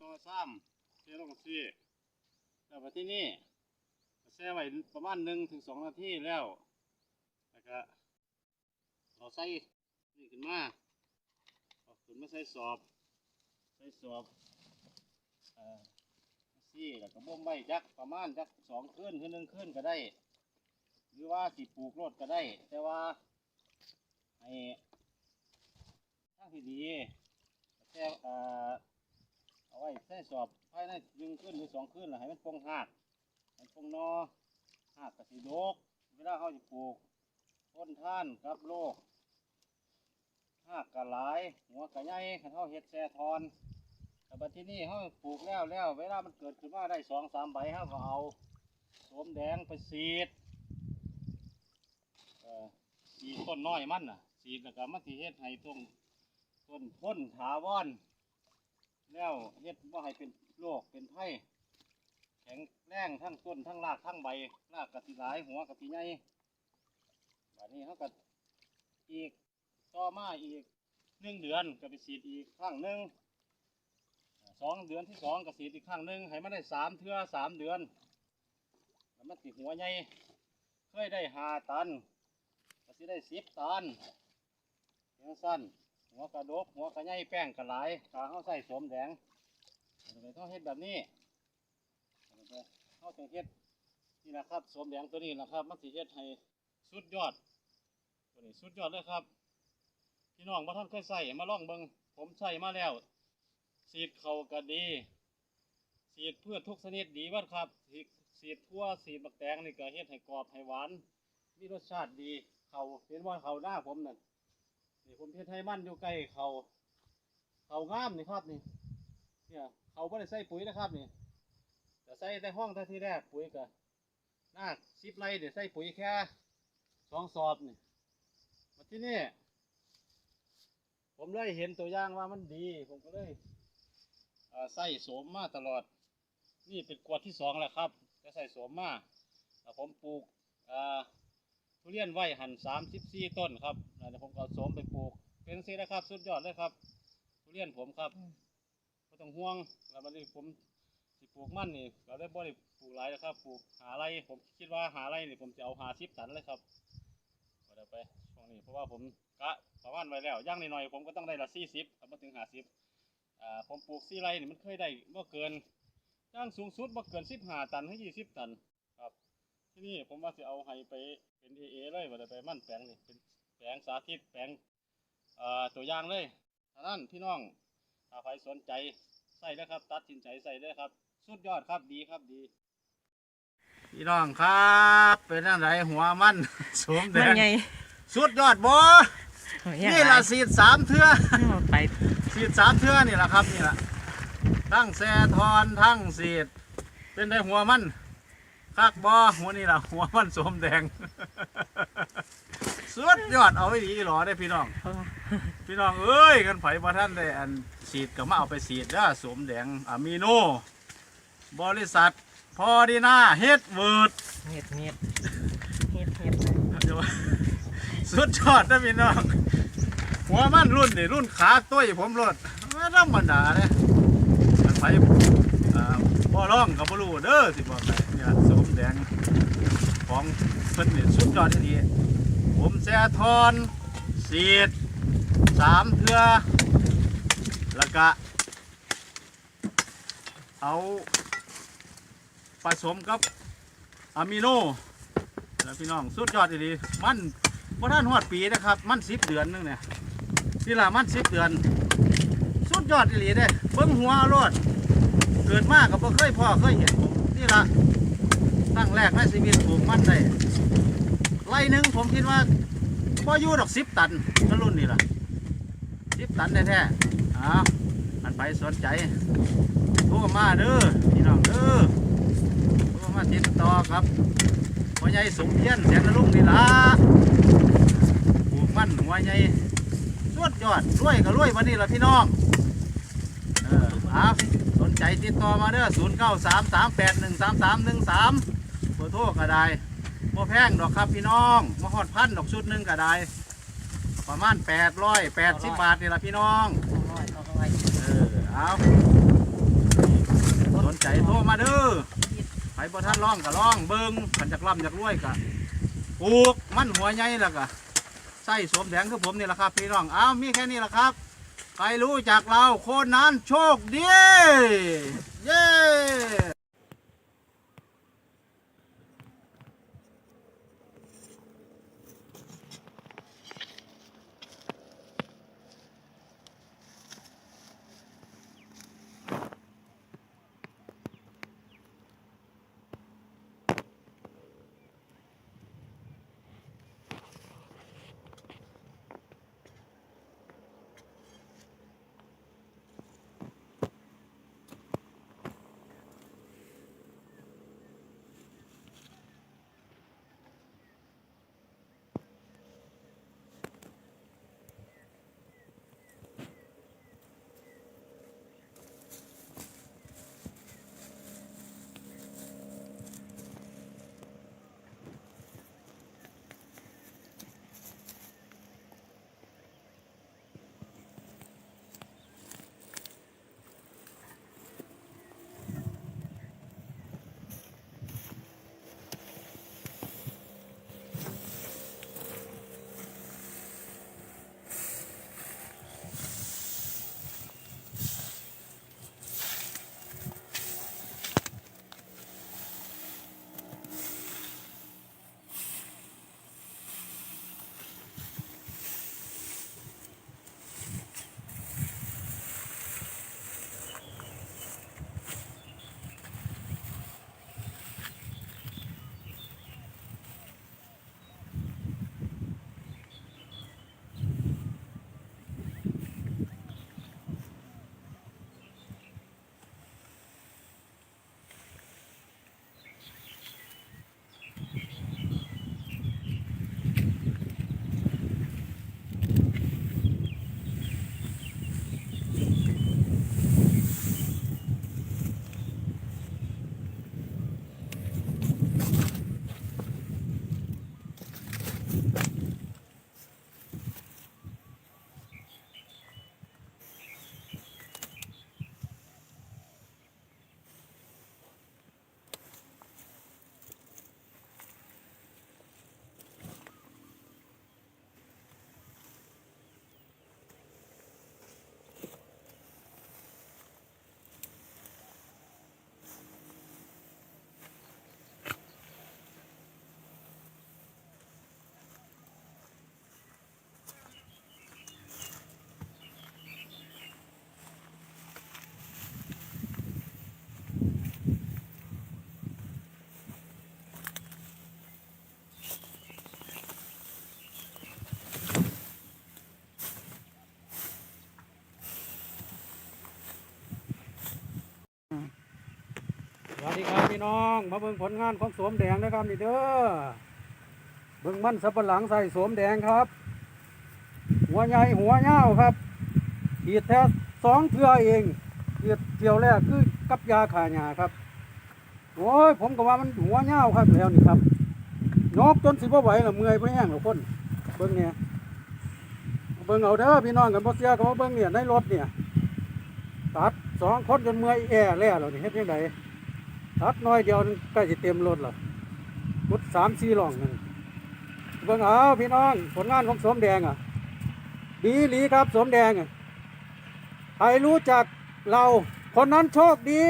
ตัวซ้ำเทลงซีแล้วไปที่นี่แช่ไว้ประมาณหนึ่งถึงสองนาทีแล้วแล้วก็เราใส่นี่ขึ้นมาเอาขึ้นมาใส่สอบ ใส่สอบเอ่อซี่แล้วก็บ่มใบจักประมาณจักสองคืนคืนหนึ่งคืนก็ได้ หรือว่าสิปลูกรถก็ได้ แต่ว่าให้ทางที่ดีแค่เอ่อ เอาไว้ใส่สอบภายในหนึ่งคืนหรือสองคืนล้วให้มันปงหากให้มันปงนอหากกระสีโดกเวลาเขาจะปลูกต้นท่านกับโลกหากกระหลาย หัวกระใหญ่ขันเขาเฮ็ดแซ่ทอนแต่บัดที่นี่เขาปลูกแล้วแล้วเวลามันเกิดขึ้นมาได้สองสามใบเขาก็เอาโสมแดงไปสีดอ่อสีต้นน้อยมันน่ะ สีดแล้วก็มันสิเฮ็ดให้ต้นต้นพ้นถาวร แล้วเฮ็ดว่าให้เป็นโรคเป็นไข้แข็งแรงทั้งต้นทั้งรากทั้งใบรากกะสิหลายหัวกะสิใหญ่บัดนี้เขาก็อีกต่อมาอีกหนึ่งเดือนก็ไปสีดอีกครั้งหนึ่งสองเดือนที่สองก็สีดอีกครั้งหนึ่งให้มันได้สามเทื่อสามเดือนแล้วมันติดหัวใหญ่เคยได้หาตันก็สิได้สิบตันเพียงสั้น หัวกระดกหัวกระไงแป้งกระไหลายขาเขาใส่สวมแดงเลยต้องเฮ็ดแบบนี้เขาจะเฮ็ดนี่นะครับสวมแดงตัวนี้นะครับ มันสิเฮ็ดให้สุดยอด ตัวนี้สุดยอดเลยครับ พี่น้องมาท่านเคยใส่มาลองเบิงผมใส่มาแล้วสีดเขาก็ดีสีดพืชทุกชนิดดีเบัดครับสีดสีดทั่วสีดบักแตงนี่ก็เฮ็ดให้กรอบให้หวานมีรสชาติดีเขาเห็นว่าเขาหน้าผมนั่น นี่ผมเฮ็ดให้มันอยู่ใกล้เขาเขางามนี่ครับนี่ เนี่ยเขาไม่ได้ใส่ปุ๋ยนะครับนี่แต่ใส่แต่ห้องแต่ที่แรกปุ๋ยก็หน้าสิบไรเดี๋ยวใส่ปุ๋ยแค่สองสอบนี่มาที่นี่ผมเลยเห็นตัวอย่างว่ามันดี ผมก็เลยใส่โสมมาตลอด นี่เป็นกวดที่สองแล้วครับจะใส่โสมมาผมปลูกทุเรียนไว้หันสามสิบสี่ต้นครับ เดี๋ยวผมก็เอาโสมไปปลูก เป็นสินะครับ สุดยอดเลยครับทุเรียนผมครับไม่ต้องห่วงแล้ววันนี้ผมสิปลูกมันนี่เราได้บ่ได้ปลูกหลายนะครับ ปลูกหาไรผมคิดว่าหาไรนี่ผมจะเอาหาสิบตันเลยครับก็ได้ไปช่วงนี้เพราะว่าผมกะประมาณไว้แล้วย่างหน่อยๆผมก็ต้องได้ละสี่สิบครับมาถึงหาสิบอ่าผมปลูกสี่ไรนี่มันเคยได้บ่เกินย่างสูงสุดบ่เกินสิบห้าตันให้ยี่สิบตันครับ ที่นี่ผมว่าจะเอาให้ไปเป็นเอเอเลยว่าได้ไปมั่นแปลงนี่เป็น แปลงสาธิตแปลงเอ่อตัวอย่างเลยฉะนั้นพี่น้องถ้าใครสนใจใส่นะครับ ตัดสินใจใส่ได้ครับ สุดยอดครับดีครับดีพี่น้องครับ เป็นอะไรหัวมันสวมแดมันงไงสุดยอดบ่นี่นี่ละสีดสามเทือไปสีดสามเทือนี่แหละครับนี่แหละทั้งแซทอนทั้งสีดเป็นได้หัวมันคักบ่หัวนี่ล่ะหัวมันสวมแดงสุด ยอดเอาไว้ดีหรอได้อพี่น้อง พี่น้องเอ้ยกันไผบ่ท่านได้อันสีดก็มาเอาไปสีดเด้อสวมแดงอะมิโน บริษัทพอดีนาเฮ็ดเวิร์ดเห็ดเห็ดเห็ดเห็ดเดี๋ยวสุดยอดนะพี่น้อง หัวมันรุ่นนี่รุ่นขาตุ้ยผมรถไม่ธรรมดาเลยมันไปอ่าบ่ร้องกับบ่รู้เด้อสิบอกไปเนี่ยสมแดงของเพิ่นนี่สุดยอดทีนี้ ผมแซ่ทอนสีดสามเทือแล้วก็เอาผสมกับอะมิโนแล้วพี่น้องสุดยอดดีมันว่าะท่านหอดปีนะครับ มันสิบเดือนนึงเนี่ยนี่ละมันสิบเดือน สุดยอดอีหลีเด้เบิ้งหัวเอดเกิดมากกับบ่เคยพ่อเคยเห็นผมนี่ละตั้งแรกในชีวิตปลูกมันได้ ไร่หนึ่งผมคิดว่าพออยู่ดอกสิบตันก็รุ่นนี่ละสิบตันแท้ๆอ้าวอันไปสนใจโทรมาเด้อพี่น้องเด้อโทรมาติดต่อครับหัวใหญ่สมเพียนแสนนรุ่งนี่ล่ะปลูกมันหัวใหญ่สุดยอดรวยก็รวยวันนี้ล่ะพี่น้องเออเอาสนใจติดต่อมาเด้อศูนย์เก้าสามสามแปดหนึ่งสามสามหนึ่งสามเบอร์โทรก็ได้ บ่แพงดอกครับพี่น้องมาหอดพันดอกชุดหนึ่งก็ได้ ประมาณแปดร้อยแปดสิบบาทนี่ล่ะพี่น้องเอาไว้เอาไว้เออเอาใจโทรมาเด้อไปบ่ท่านร้องก็ร้องเบิ่งขันจากล่ำจากรวยก็ปลูกมันหัวใหญ่แล้วก็ใส่สวมแดงคือผมนี่แหละครับ พี่น้องอ้าวมีแค่นี้แหละครับ ใครรู้จักเราคนนั้นโชคดี เย้ วัสดีครับพี่น้อง มาเบิ่งผลงานของสวมแดงนะครับนี่เด้อเบิ่งมันสับปะหลังใส่สวมแดงครับ หัวใหญ่หัวเงาครับขีดแท้สองเทือเองขีดเที่ยวแรกคือกับยาขาหญ้าครับโอ้ยผมก็ว่ามันหัวเงาครับแล้วนี่ครับนกจนสิบไหวละเมื่อยไปแห้งละคนเบิ่งเนี่ยเบิ่งเอาเด้อพี่น้องกันบ่เสียก็มาเบิ่งเนี่ยในรถเนี่ยตัดสองคนจนเมื่อยแอ่แล้วนี่เฮ็ดยังไง ตัดน้อยเดียวนึงใกล้จะเต็มรถและรถสามสี่หล่องหนึงเบิ่งเอาพี่น้องผลงานของสมแดงอะ ดีหลีครับสมแดงอะใครรู้จักเราคนนั้นโชคดี